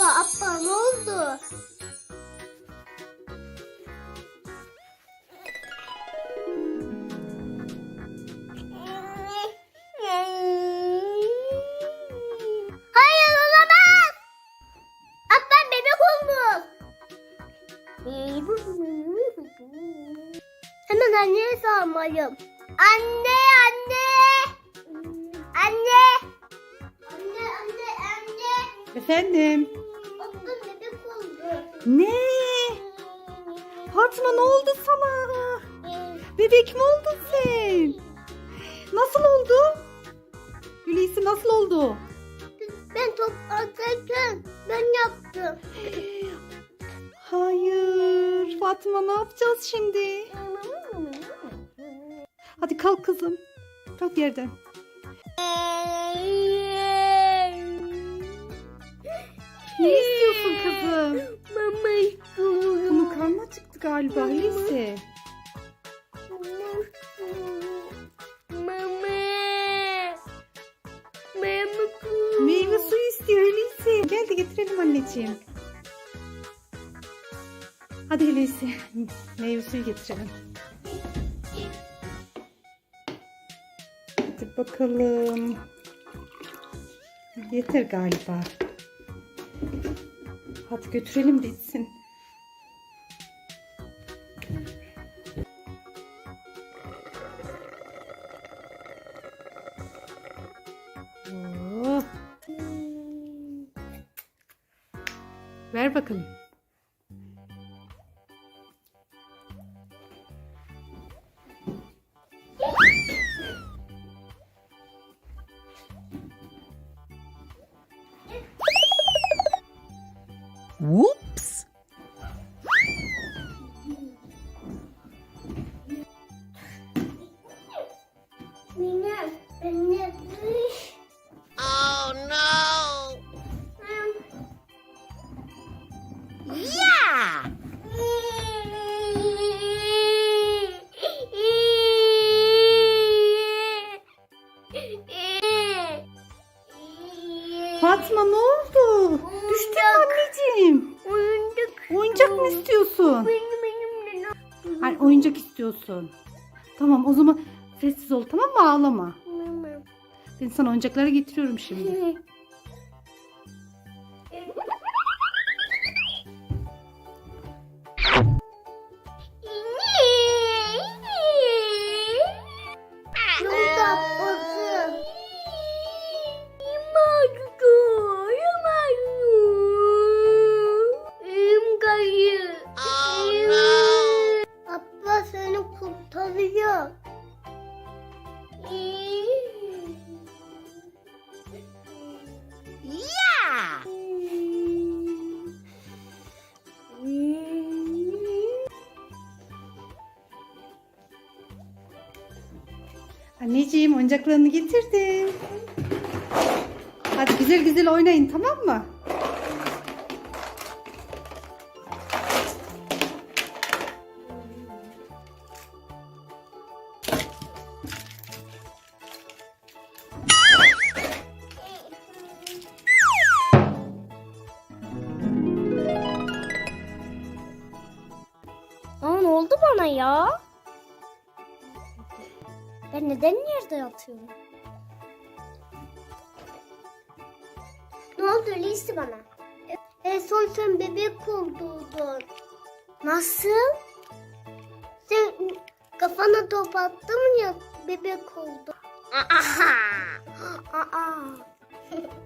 Abba ne oldu? Hemen anneye sormalıyım. Anne. Efendim? Ablam bebek oldu. Ne? Fatma ne oldu sana? Bebek mi oldun sen? Nasıl oldu? Hulusi nasıl oldu? Ben top atarken ben yaptım. Hayır. Fatma ne yapacağız şimdi? Hadi kalk kızım. Kalk yerden. Mama istiyorum. Bunun karnı acıktı galiba Hulusi. Meyve suyu istiyor Hulusi. Gel de getirelim anneciğim. Hadi Hulusi. Meyve suyu getirelim. Hadi bakalım. Yeter galiba. Hadi götürelim de içsin. Oo. Ver bakalım. Whoops. Oh no! Yeah! Fatma ne oldu? Düştün mü. İstiyorsun? Benim elimde ne? Ay, oyuncak istiyorsun. Tamam o zaman sessiz ol tamam mı ağlama. Ben sana oyuncakları getiriyorum şimdi. kurtarıyor. Yeah! Anneciğim oyuncaklarını getirdim. Hadi güzel güzel oynayın tamam mı? Aa, ne oldu bana ya? Ben neden yerde yatıyorum? Ne oldu Lisi bana? En son sen bebek oldun. Nasıl? Sen kafana top attın ya bebek oldu. Aa. Aa.